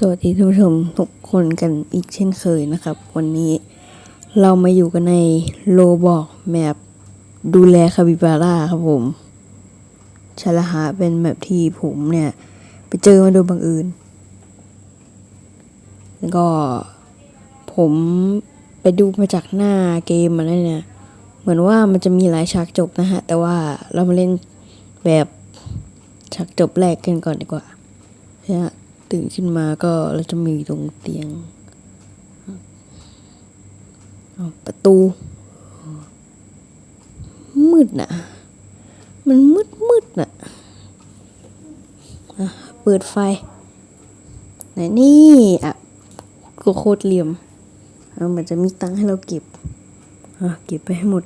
สวัสดีท่านผู้ชมทุกคนกันอีกเช่นเคยนะครับ วันนี้เรามาอยู่กันในโลบอกแมปดูแลคาบิบาร่าครับผมชาละฮะเป็นแมปที่ผมเนี่ย ไปเจอมาโดยบังเอิญแล้วก็ผมไปดูมาจากหน้าเกมมาแล้วเนี่ย เหมือนว่ามันจะมีหลายฉากจบนะฮะ แต่ว่าเรามาเล่นแบบฉากจบแรกกันก่อนดีกว่าเนี่ย ตื่นขึ้นมาก็เราจะมีตรงเตียงประตู มืดน่ะมันมืดมืดน่ะอะเปิดไฟไหนนี่อะก็โคตรเหลี่ยมเอามันจะมีตังค์ให้เราเก็บอะเก็บไปให้หมด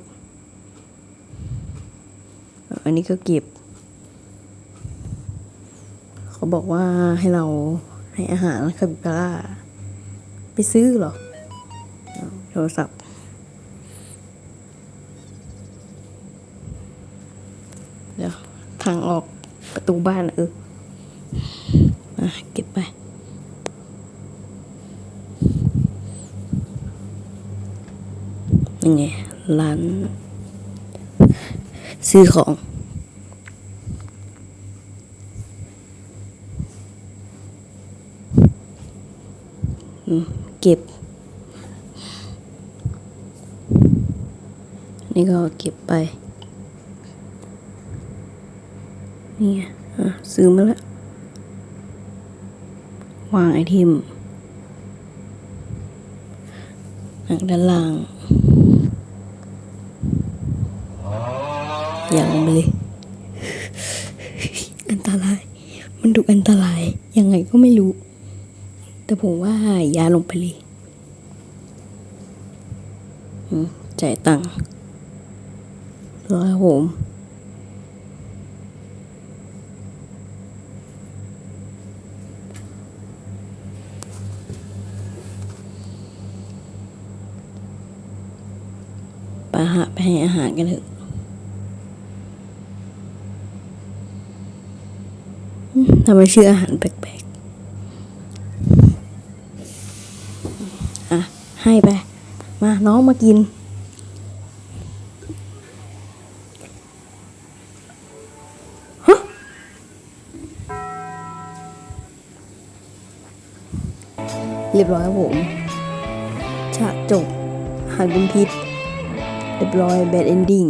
อันนี้ก็เก็บ บอกว่าให้เราให้อาหารคาบิบาร่าไปซื้อเหรอ โทรศัพท์ เดี๋ยว ทางออกประตูบ้านเออเก็บไป ยังไง ร้าน ซื้อของ เก็บ นี่ก็เก็บไป นี่ไงอะซื้อมาแล้ว วางไอเทมหนังด้านล่างอย่าลงไปเลย อันตราย มันดูอันตราย ยังไงก็ไม่รู้ แต่ผมว่ายาลงไปเลยจ่ายตังค์รอครับผมไปหาไปให้อาหารกันเถอะทำไมชื่ออาหารแปลกๆ อะ ให้ไป มาน้องมากิน ฮะ เรียบร้อยครับผม ฉากจบ หันเป็นพิษ เรียบร้อยแบดเอนดิ้ง